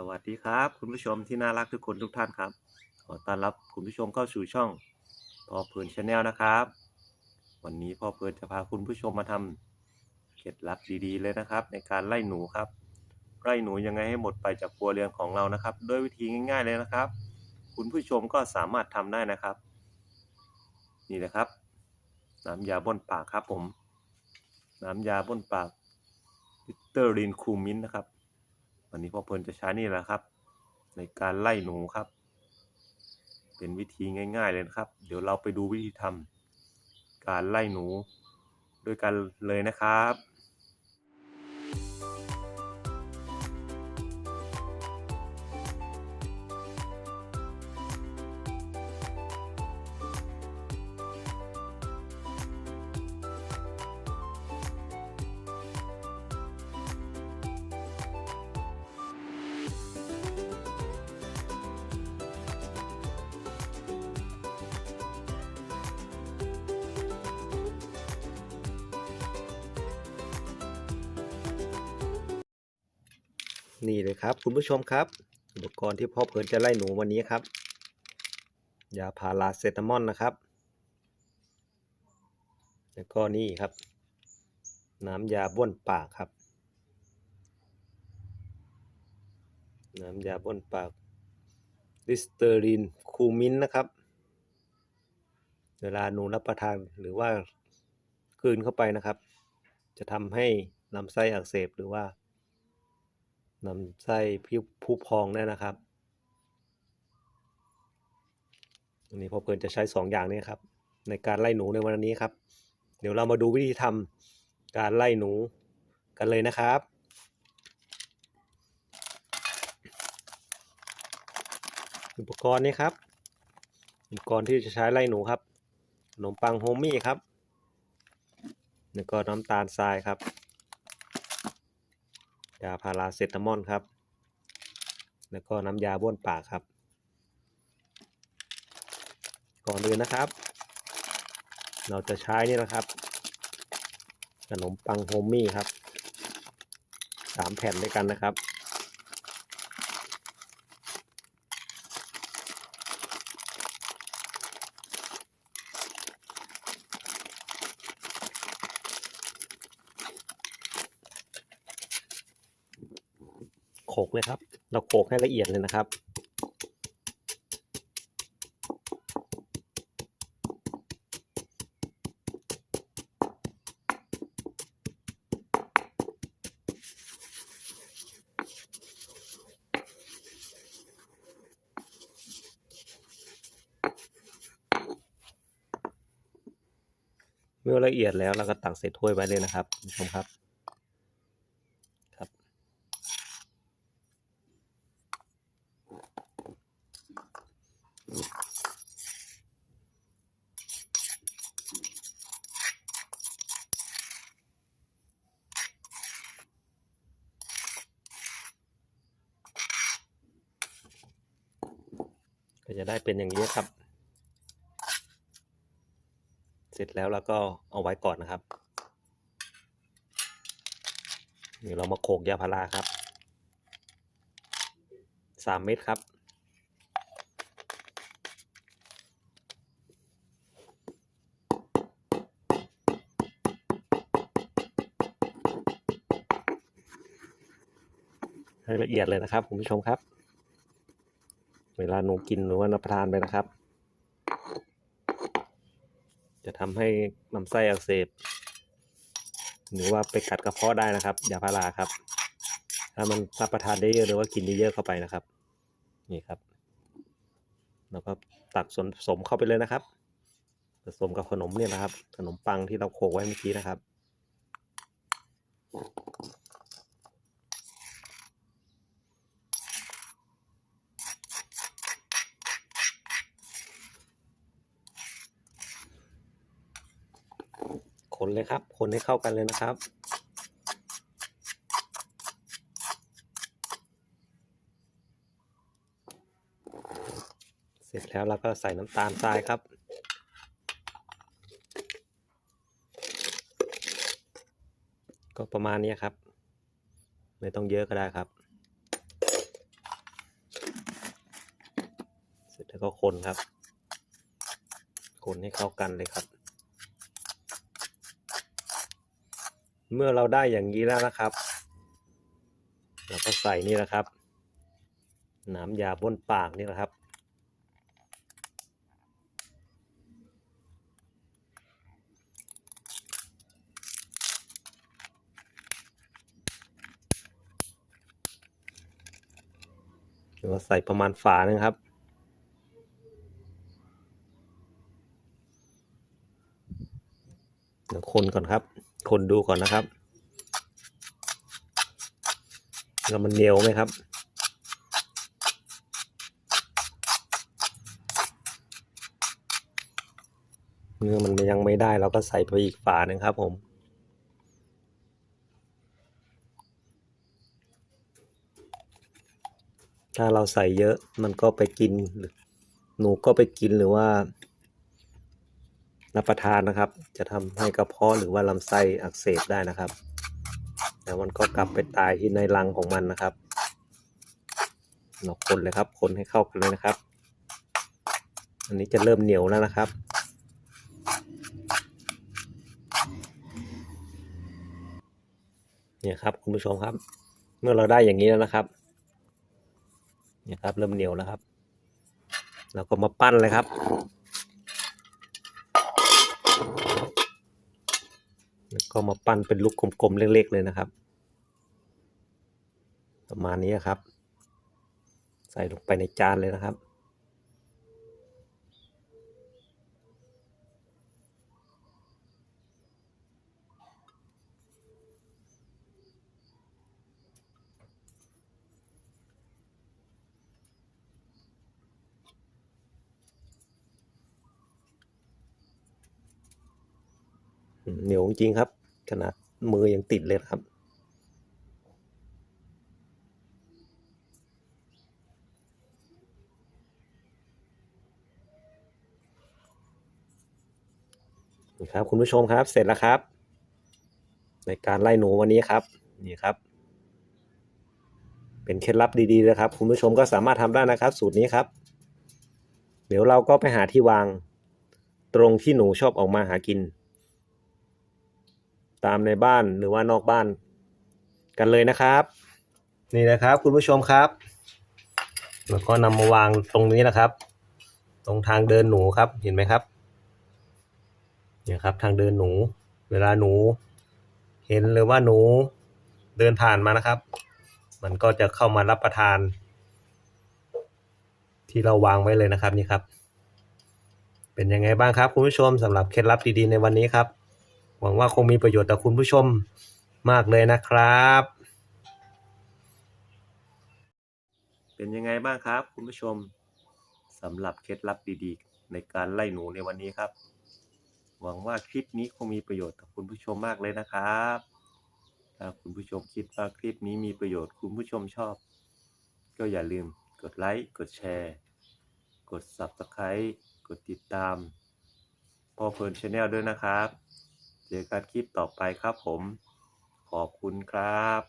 สวัสดีครับ คุณผู้ชมที่น่ารักทุกคนทุกท่านครับ ขอต้อนรับคุณผู้ชมเข้าสู่ช่องพ่อเพลินชาแนลนะครับ วันนี้พ่อเพลินจะพาคุณผู้ชมมาทำเคล็ดลับดีๆเลยนะครับ ในการไล่หนูครับ ไล่หนูยังไงให้หมดไปจากครัวเรือนของเรานะครับ ด้วยวิธีง่าย ๆเลยนะครับ คุณผู้ชมก็สามารถทำได้นะครับ นี่นะครับ น้ำยาบ้นปากครับผม น้ำยาบ้นปากลิตเตอร์ลินคูมินนะครับ วันนี้พ่อเพลินจะใช้นี่แหละครับ ในการไล่หนูครับ เป็นวิธีง่าย ๆเลยนะครับ เดี๋ยวเราไปดูวิธีทำการไล่หนูด้วยกันเลยนะครับ นี่เลยครับ คุณผู้ชมครับ อุปกรณ์ที่พ่อเพลินจะไล่หนูวันนี้ครับ ยาพาราเซตามอลนะครับ แล้วก็นี่ครับ น้ำยาบ้วนปากครับ น้ำยาบ้วนปากลิสเตอรีนคูมินนะครับ เวลาหนูรับประทานหรือว่ากลืนเข้าไปนะครับ จะทำให้ลำไส้อักเสบหรือว่า ลำไส้พิวผู้พองได้นะครับอันนี้พอเพลินจะใช้สองอย่างนี้ครับ ในการไล่หนูในวันนี้ครับ เดี๋ยวเรามาดูวิธีทำการไล่หนูกันเลยนะครับอุปกรณ์นี้ครับ อุปกรณ์ที่จะใช้ไล่หนูครับขนมปังโฮมี่ครับ แล้วก็น้ำตาลทรายครับาพาราเซตามอลครับ แล้วก็น้ำยาบ้วนปากครับ ก่อนอื่นนะครับ เราจะใช้นี่นะครับ ขนมปังโฮมมี่ครับสามแผ่นด้วยกันนะครับ โขกเลยครับ เราโขกให้ละเอียดเลยนะครับ เมื่อละเอียดแล้วเราก็ตักใส่ถ้วยไว้เลยนะครับคุณผู้ชมครับ ก็จะได้เป็นอย่างนี้ครับ เสร็จแล้วเราก็เอาไว้ก่อนนะครับเดี๋ยวเรามาโขกยาพาราครับสามเม็ดครับให้ละเอียดเลยนะครับคุณผู้ชมครับ เวลาหนูกินหรือว่ารับประทานไปนะครับ จะทำให้ลำไส้อักเสบ หรือว่าไปกัดกระเพาะได้นะครับยาพาราครับ ถ้ามันรับประทานได้เยอะหรือว่ากินเยอะๆเข้าไปนะครับ นี่ครับแล้วก็ตักส่วนผสมเข้าไปเลยนะครับ ผสมกับขนมเนี่ยนะครับ ขนมปังที่เราโขลกไว้เมื่อกี้นะครับ คนเลยครับ คนให้เข้ากันเลยนะครับ เสร็จแล้วเราก็ใส่น้ำตาลทรายครับก็ประมาณนี้ครับ ไม่ต้องเยอะก็ได้ครับ เสร็จแล้วก็คนครับ คนให้เข้ากันเลยครับ เมื่อเราได้อย่างนี้แล้วนะครับ เราก็ใส่นี่นะครับ น้ำยาบนปากนี่แหละครับ เราใส่ประมาณฝานึงครับเดี๋ยวคนก่อนครับ คนดูก่อนนะครับแล้วมันเหนียวไหมครับเมื่อมันยังไม่ได้เราก็ใส่ไปอีกฝาหนึ่งครับผมถ้าเราใส่เยอะมันก็ไปกิน หนูก็ไปกินหรือว่า รับประทานนะครับ จะทำให้กระเพาะหรือว่าลำไส้อักเสบได้นะครับ แล้วมันก็กลับไปตายที่ในรังของมันนะครับเราคนเลยครับคนให้เข้ากันเลยนะครับ อันนี้จะเริ่มเหนียวแล้วนะครับเนี่ยครับคุณผู้ชมครับ เมื่อเราได้อย่างนี้แล้วนะครับเนี่ยครับ เริ่มเหนียวแล้วครับ แล้วก็มาปั้นเลยครับ แล้ว ก็มาปั้นเป็นลูกกลมๆเล็กๆเลยนะครับ ประมาณนี้ครับ ใส่ลงไปในจานเลยนะครับเหนียวจริงครับ ขนาดมือยังติดเลยครับนะครับคุณผู้ชมครับเสร็จแล้วครับ ในการไล่หนูวันนี้ครับ นี่ครับ เป็นเคล็ดลับดีๆนะครับ คุณผู้ชมก็สามารถทำได้นะครับ สูตรนี้ครับ เดี๋ยวเราก็ไปหาที่วาง ตรงที่หนูชอบออกมาหากิน ตามในบ้านหรือว่านอกบ้าน กันเลยนะครับ นี่นะครับ คุณผู้ชมครับ แล้วก็นำมาวางตรงนี้นะครับ ตรงทางเดินหนูครับเห็นไหมครับเนี่ยครับ ทางเดินหนู เวลาหนู เห็นหรือว่าหนูเดินผ่านมานะครับ มันก็จะเข้ามารับประทาน ที่เราวางไว้เลยนะครับนี่ครับ เป็นยังไงบ้างครับ คุณผู้ชมสำหรับเคล็ดลับดีๆในวันนี้ครับ หวังว่าคงมีประโยชน์ต่อคุณผู้ชมมากเลยนะครับ เป็นยังไงบ้างครับ คุณผู้ชมสำหรับเคล็ดลับดีๆ ในการไล่หนูในวันนี้ครับ หวังว่าคลิปนี้คงมีประโยชน์ต่อคุณผู้ชมมากเลยนะครับ ถ้าคุณผู้ชมคิดว่าคลิปนี้มีประโยชน์คุณผู้ชมชอบ ก็อย่าลืมกดไลค์กดแชร์ กด Subscribe กดติดตามพ่อเพลินชาแนลด้วยนะครับ เจอกันคลิปต่อไปครับผม ขอบคุณครับ